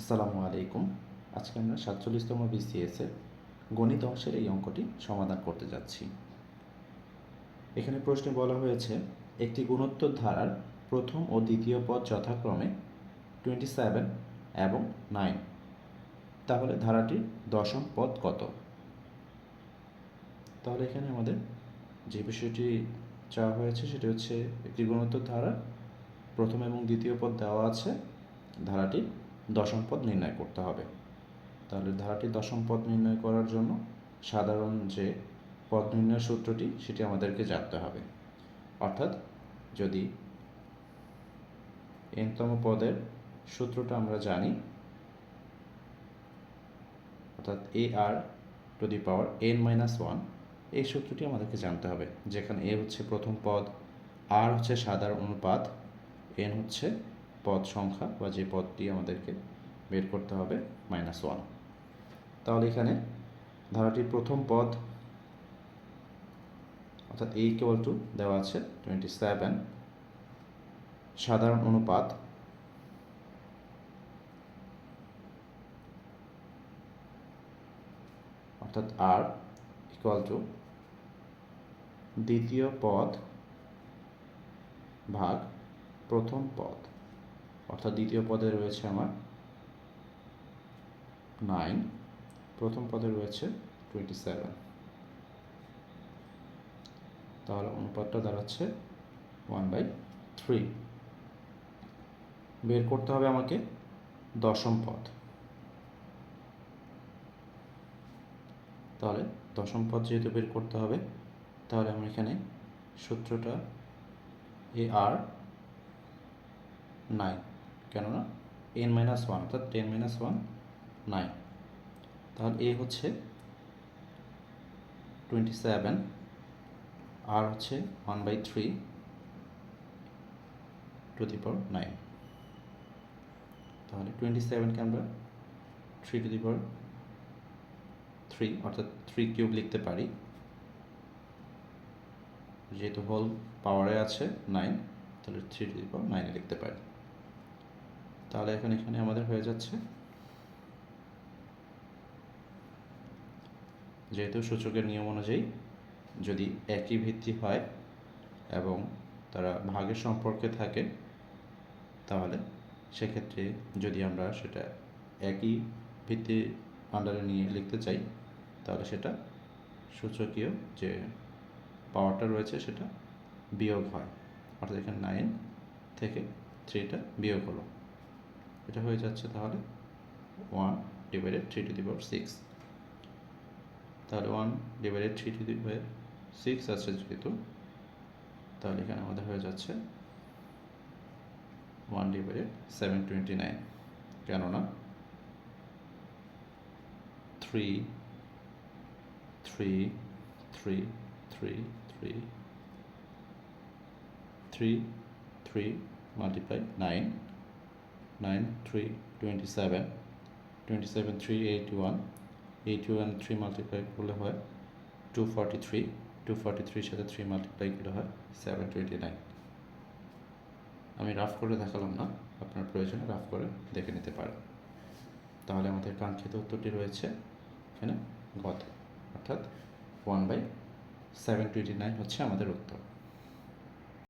আসসালামু আলাইকুম। আজকে আমরা সাতচল্লিশতম বিসিএস এর গণিত অংশের এই অঙ্কটি সমাধান করতে যাচ্ছি। এখানে প্রশ্নে বলা হয়েছে, একটি গুণোত্তর ধারার প্রথম ও দ্বিতীয় পদ যথাক্রমে টোয়েন্টি সেভেন এবং নাইন তাহলে ধারাটির দশম পদ কত? তাহলে এখানে আমাদের যে বিষয়টি চাওয়া হয়েছে সেটি হচ্ছে, একটি গুণোত্তর ধারা প্রথম এবং দ্বিতীয় পদ দেওয়া আছে ধারাটি দশম পদ নির্ণয় করতে হবে। তাহলে ধারাটি দশম পদ নির্ণয় করার জন্য সাধারণ যে পদ নির্ণয় সূত্রটি, সেটি আমাদেরকে জানতে হবে। অর্থাৎ যদি এনতম পদের সূত্রটা আমরা জানি, অর্থাৎ a r to the power n minus one এই সূত্রটি আমাদেরকে জানতে হবে। যেখানে এ হচ্ছে প্রথম পদ আর হচ্ছে সাধারণ অনুপাত এন হচ্ছে পদ সংখ্যা বা যে পদটি আমাদেরকে বের করতে হবে মাইনাস ওয়ান তাহলে এখানে ধারাটির প্রথম পদ, অর্থাৎ এ ইকুয়াল টু দেওয়া আছে টোয়েন্টি সেভেন সাধারণ অনুপাত অর্থাৎ আর ইকুয়াল টু দ্বিতীয় পদ ভাগ প্রথম পদ। অর্থাৎ দ্বিতীয় পদে রয়েছে আমার নাইন। প্রথম পদে রয়েছে টোয়েন্টি সেভেন তাহলে অনুপাতটা দাঁড়াচ্ছে ওয়ান বাই থ্রি বের করতে হবে আমাকে দশম পদ। তাহলে দশম পদ যেহেতু বের করতে হবে, তাহলে আমরা এখানে সূত্রটা এ আর নাইন কেননা এন মাইনাস ওয়ান অর্থাৎ টেন মাইনাস ওয়ান নাইন তাহলে এ হচ্ছে টোয়েন্টি সেভেন আর হচ্ছে one by three to the power nine তাহলে টোয়েন্টি সেভেনকে আমরা three to the power three অর্থাৎ থ্রি কিউব লিখতে পারি। যেহেতু হোল পাওয়ারে আছে নাইন তাহলে থ্রি টু দি পাওয়ার নাইনে লিখতে পারি। তাহলে এখন এখানে আমাদের হয়ে যাচ্ছে। যেহেতু সূচকের নিয়ম অনুযায়ী যদি একই ভিত্তি হয় এবং তারা ভাগের সম্পর্কে থাকে, তাহলে সেক্ষেত্রে যদি আমরা সেটা একই ভিত্তির আন্ডারে নিয়ে লিখতে চাই, তাহলে সেটা সূচকীয় যে পাওয়ারটা রয়েছে সেটা বিয়োগ হয়। অর্থাৎ এখানে নাইন থেকে থ্রিটা বিয়োগ হলো। এটা হয়ে যাচ্ছে তাহলে one divided three to the power six তাহলে one divided three to the power six আছে যেহেতু তাহলে এখানে আমাদের হয়ে যাচ্ছে one divided seven twenty nine কেননা three three three three three three three multiply nine nine three twenty seven twenty seven three eight one eight one three multiply করলে হয় two forty three two forty থ্রির সাথে three multiply করলে হয় seven twenty nine আমি rough করে দেখালাম না, আপনার প্রয়োজনে রাফ করে দেখে নিতে পারেন। তাহলে আমাদের কাঙ্ক্ষিত উত্তরটি রয়েছে এখানে গত, অর্থাৎ one by seven twenty nine হচ্ছে আমাদের উত্তর।